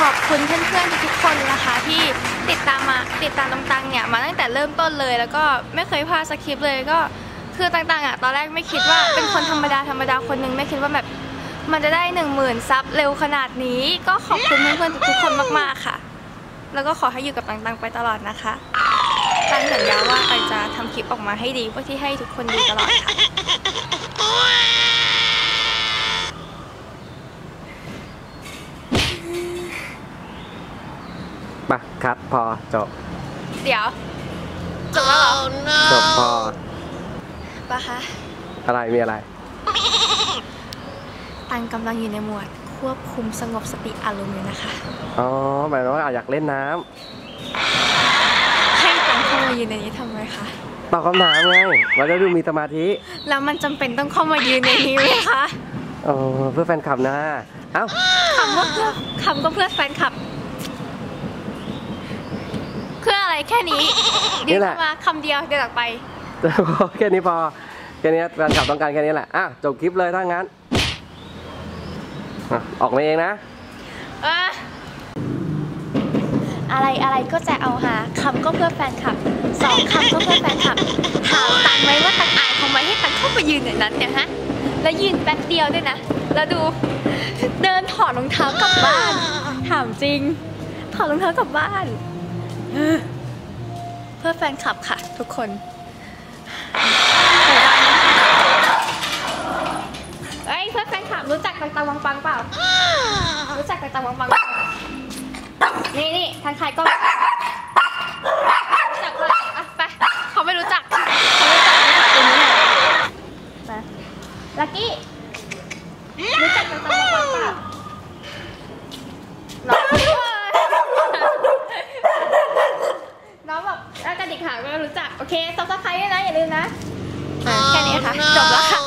ขอบคุณเพื่อนๆทุกๆคนนะคะที่ติดตามมาติดตามต่างๆเนี่ยมาตั้งแต่เริ่มต้นเลย แล้วก็ไม่เคยพลาดสคริปต์เลยก็คือต่างๆอะตอนแรกไม่คิดว่าเป็นคนธรรมดาธรรมดาคนหนึงไม่คิดว่าแบบมันจะได้หนึ่งหมื่นซับเร็วขนาดนี้ ก็ขอบคุณเพื่อนๆทุกๆคนมากๆค่ะ แล้วก็ขอให้อยู่กับต่างๆไปตลอดนะคะตังสัญญาว่าตังจะทำคลิปออกมาให้ดีเพื่อที่ให้ทุกคนดูตลอดค่ะ มาคัดพอจบ เดี๋ยวจบแล้วเหรอจบพอปะคะ อะไรมีอะไร ตังกำลังอยู่ในหมวด ควบคุมสงบสติอารมณ์อยู่นะคะ อ๋อหมายถึงว่าอยากเล่นน้ำให้ตังเข้ามายืนในนี้ทำไมคะตอบคำถามไงมันจะดูมีสมาธิ แล้วมันจำเป็นต้องเข้ามายืนในนี้ไหมคะอ๋อเพื่อแฟนคลับนะ เอ้าคำว่าเพื่อคำก็เพื่อแฟนคลับเพื่ ออะไรแค่นี้เดี๋ยวเข้ามาคำเดียวเดี๋ยวออกไปแค่นี้พอแค่นี้แฟนคลับต้องการแค่นี้แหละอะจบคลิปเลยถ้างั้นอะออกมาเองนะเอออะไรอะไรก็จะเอาหาคำก็เพื่อแฟนคลับสองคำก็เพื่อแฟนคลับถามตังไหมว่าตังอายทำไมให้ตังเข้าไปยืนอย่างนั้นเนี่ยฮะแล้วยืนแป๊บเดียวด้วยนะแล้วดูเดินถอดรองเท้ากลับบ้าน ถามจริง ถอดรองเท้ากลับบ้านเออเพื่อแฟนคลับค่ะ ทุกคนเอ้ยเพื่อแฟนคลับรู้จักตังตังวังปังเปล่า รู้จักตังตังวังปังเปล่านี่นี่ทางใครก็เลยอะไปเขาไม่รู้จักเขาไม่รู้จักไม่จักตัวนี้หน่อยมาลักกี้ รู้จักตังตังวังปังเปล่าน้องน้องบอก แล้วกระดิกหางก็รู้จัก โอเคซับสไครต์ด้วยนะ อย่าลืมนะอะแค่นี้ค่ะ จบแล้วค่ะ